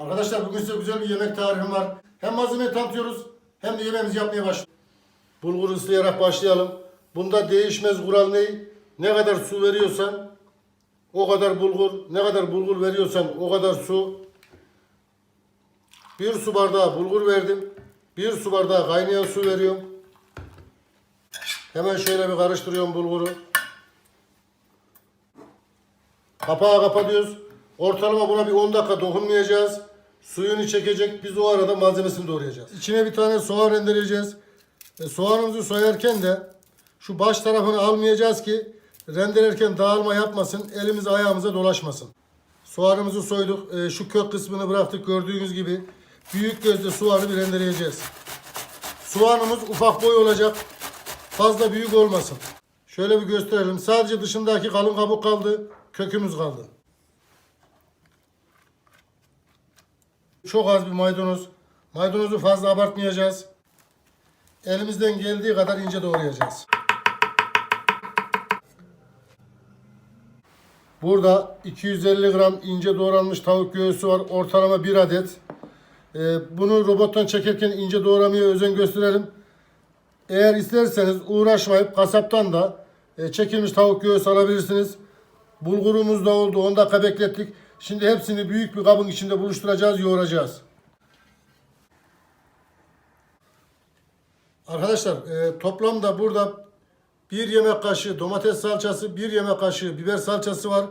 Arkadaşlar bugün size güzel bir yemek tarifim var. Hem malzemeyi tanıtıyoruz hem de yemeğimizi yapmaya başlıyoruz. Bulguru ıslayarak başlayalım. Bunda değişmez kural ne? Ne kadar su veriyorsan o kadar bulgur, ne kadar bulgur veriyorsan o kadar su. Bir su bardağı bulgur verdim. Bir su bardağı kaynayan su veriyorum. Hemen şöyle bir karıştırıyorum bulguru. Kapağı kapatıyoruz. Ortalama buna bir 10 dakika dokunmayacağız. Suyunu çekecek. Biz o arada malzemesini doğrayacağız. İçine bir tane soğan rendeleyeceğiz. E, soğanımızı soyarken de şu baş tarafını almayacağız ki rendelerken dağılma yapmasın. Elimiz ayağımıza dolaşmasın. Soğanımızı soyduk. E, şu kök kısmını bıraktık gördüğünüz gibi. Büyük gözle soğanı bir rendeleyeceğiz. Soğanımız ufak boy olacak. Fazla büyük olmasın. Şöyle bir gösterelim. Sadece dışındaki kalın kabuk kaldı. Kökümüz kaldı. Çok az bir maydanoz. Maydanozu fazla abartmayacağız. Elimizden geldiği kadar ince doğrayacağız. Burada 250 gram ince doğranmış tavuk göğsü var. Ortalama 1 adet. Ee, bunu robottan çekerken ince doğramaya özen gösterelim. Eğer isterseniz uğraşmayıp kasaptan da e, çekilmiş tavuk göğsü alabilirsiniz. Bulgurumuz da oldu. 10 dakika beklettik. Şimdi hepsini büyük bir kabın içinde buluşturacağız, yoğuracağız. Arkadaşlar e, toplamda burada bir yemek kaşığı domates salçası, bir yemek kaşığı biber salçası var.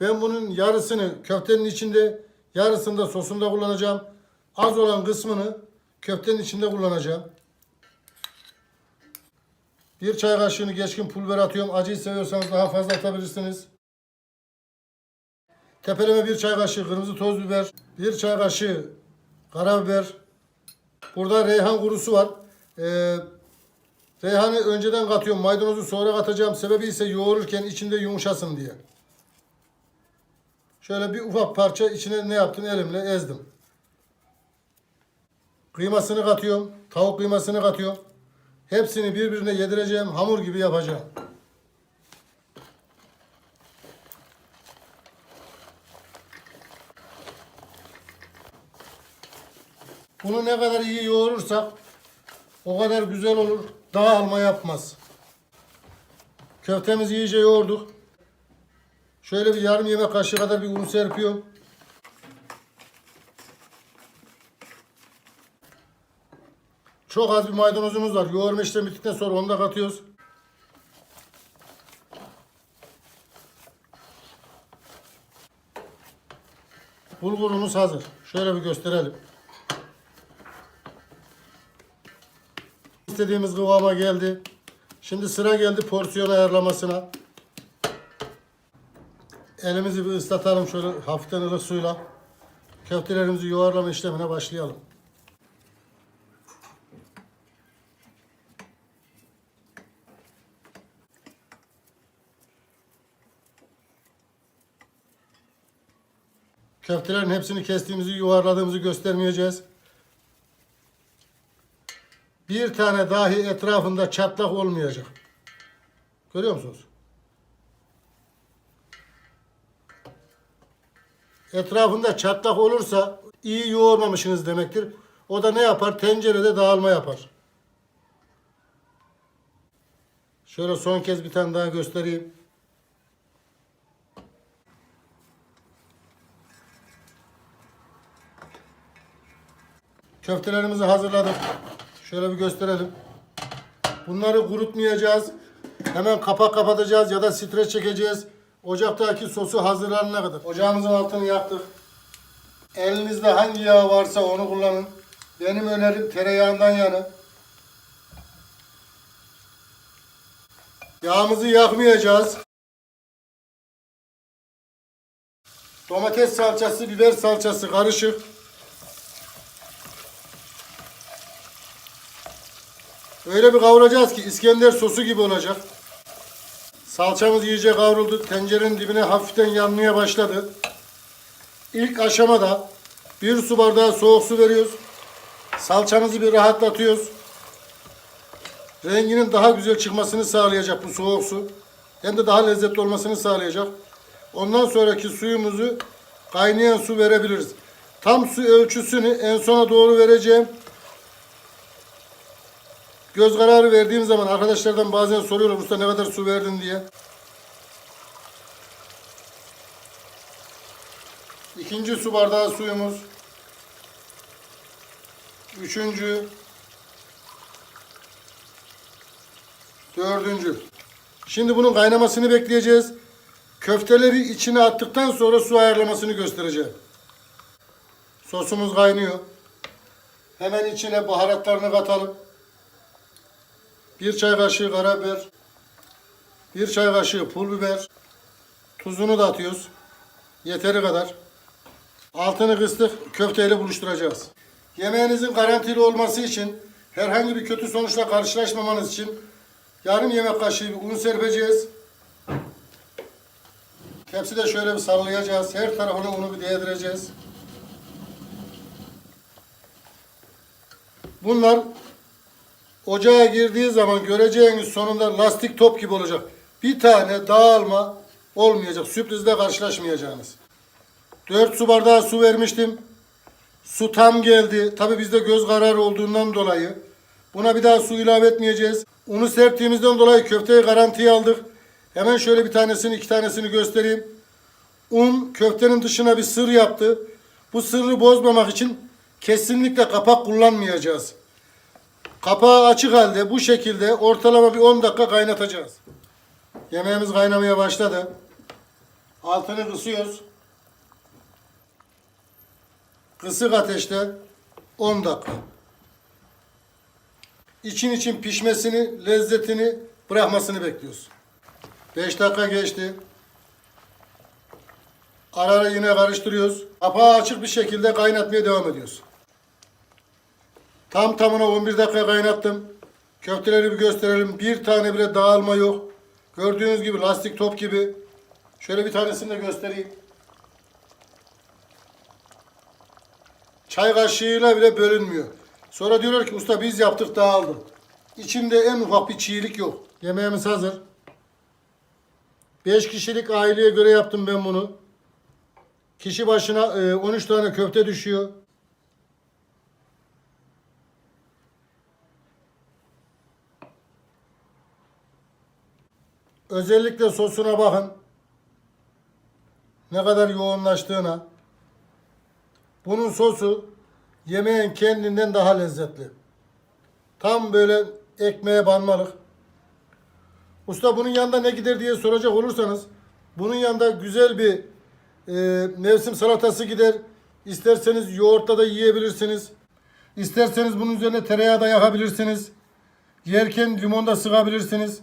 Ben bunun yarısını köftenin içinde, yarısını da sosunda kullanacağım. Az olan kısmını köftenin içinde kullanacağım. Bir çay kaşığını geçkin pul biber atıyorum. Acıyı seviyorsanız daha fazla atabilirsiniz. Tepeleme bir çay kaşığı kırmızı toz biber. Bir çay kaşığı karabiber. Burada reyhan kurusu var. Ee, reyhanı önceden katıyorum. Maydanozu sonra katacağım. Sebebi ise yoğururken içinde yumuşasın diye. Şöyle bir ufak parça içine ne yaptım? Elimle ezdim. Kıymasını katıyorum. Tavuk kıymasını katıyorum. Hepsini birbirine yedireceğim. Hamur gibi yapacağım. Bunu ne kadar iyi yoğurursak o kadar güzel olur. Dağılma yapmaz. Köftemizi iyice yoğurduk. Şöyle bir yarım yemek kaşığı kadar bir un serpiyorum. Çok az bir maydanozumuz var. Yoğurma işlemi bittikten sonra onu da katıyoruz. Bulgurumuz hazır. Şöyle bir gösterelim. İstediğimiz kıvama geldi. Şimdi sıra geldi porsiyon ayarlamasına. Elimizi bir ıslatalım şöyle hafiften ılık suyla. Köftelerimizi yuvarlama işlemine başlayalım. Köftelerin hepsini kestiğimizi, yuvarladığımızı göstermeyeceğiz. Bir tane dahi etrafında çatlak olmayacak. Görüyor musunuz? Etrafında çatlak olursa iyi yoğurmamışsınız demektir. O da ne yapar? Tencerede dağılma yapar. Şöyle son kez bir tane daha göstereyim. Köftelerimizi hazırladık. Şöyle bir gösterelim. Bunları kurutmayacağız. Hemen kapak kapatacağız ya da streç çekeceğiz. Ocaktaki sosu hazırlanana kadar. Ocağımızın altını yaktık. Elinizde hangi yağ varsa onu kullanın. Benim önerim tereyağından yana. Yağımızı yakmayacağız. Domates salçası, biber salçası karışık. Öyle bir kavuracağız ki İskender sosu gibi olacak. Salçamız iyice kavruldu. Tencerenin dibine hafiften yanmaya başladı. İlk aşamada bir su bardağı soğuk su veriyoruz. Salçamızı bir rahatlatıyoruz. Renginin daha güzel çıkmasını sağlayacak bu soğuk su. Hem de daha lezzetli olmasını sağlayacak. Ondan sonraki suyumuzu kaynayan su verebiliriz. Tam su ölçüsünü en sona doğru vereceğim. Göz kararı verdiğim zaman arkadaşlardan bazen soruyorlar usta ne kadar su verdin diye. İkinci su bardağı suyumuz. Üçüncü. Dördüncü. Şimdi bunun kaynamasını bekleyeceğiz. Köfteleri içine attıktan sonra su ayarlamasını göstereceğim. Sosumuz kaynıyor. Hemen içine baharatlarını katalım. Bir çay kaşığı karabiber. Bir çay kaşığı pul biber. Tuzunu da atıyoruz. Yeteri kadar. Altını kıstık. Köfteyle buluşturacağız. Yemeğinizin garantili olması için herhangi bir kötü sonuçla karşılaşmamanız için yarım yemek kaşığı bir un serpeceğiz. Tepside şöyle bir sallayacağız. Her tarafına unu bir değdireceğiz. Bunlar ocağa girdiği zaman göreceğiniz sonunda lastik top gibi olacak. Bir tane dağılma olmayacak. Sürprizle karşılaşmayacağınız. 4 su bardağı su vermiştim. Su tam geldi. Tabi bizde göz kararı olduğundan dolayı. Buna bir daha su ilave etmeyeceğiz. Unu serptiğimizden dolayı köfteyi garantiye aldık. Hemen şöyle bir tanesini iki tanesini göstereyim. Un köftenin dışına bir sır yaptı. Bu sırrı bozmamak için kesinlikle kapak kullanmayacağız. Kapağı açık halde bu şekilde ortalama bir 10 dakika kaynatacağız. Yemeğimiz kaynamaya başladı. Altını kısıyoruz. Kısık ateşte 10 dakika. İçin için pişmesini, lezzetini bırakmasını bekliyoruz. 5 dakika geçti. Ara ara yine karıştırıyoruz. Kapağı açık bir şekilde kaynatmaya devam ediyoruz. Tam tamına 11 dakika kaynattım. Köfteleri bir gösterelim. Bir tane bile dağılma yok. Gördüğünüz gibi lastik top gibi. Şöyle bir tanesini de göstereyim. Çay kaşığıyla bile bölünmüyor. Sonra diyorlar ki usta biz yaptık dağıldı. İçinde en ufak bir çiğlik yok. Yemeğimiz hazır. 5 kişilik aileye göre yaptım ben bunu. Kişi başına e, 13 tane köfte düşüyor. Özellikle sosuna bakın. Ne kadar yoğunlaştığına. Bunun sosu yemeğin kendinden daha lezzetli. Tam böyle ekmeğe banmalık. Usta bunun yanında ne gider diye soracak olursanız bunun yanında güzel bir e, mevsim salatası gider. İsterseniz yoğurtla da yiyebilirsiniz. İsterseniz bunun üzerine tereyağı da yakabilirsiniz. Yerken limon da sıkabilirsiniz.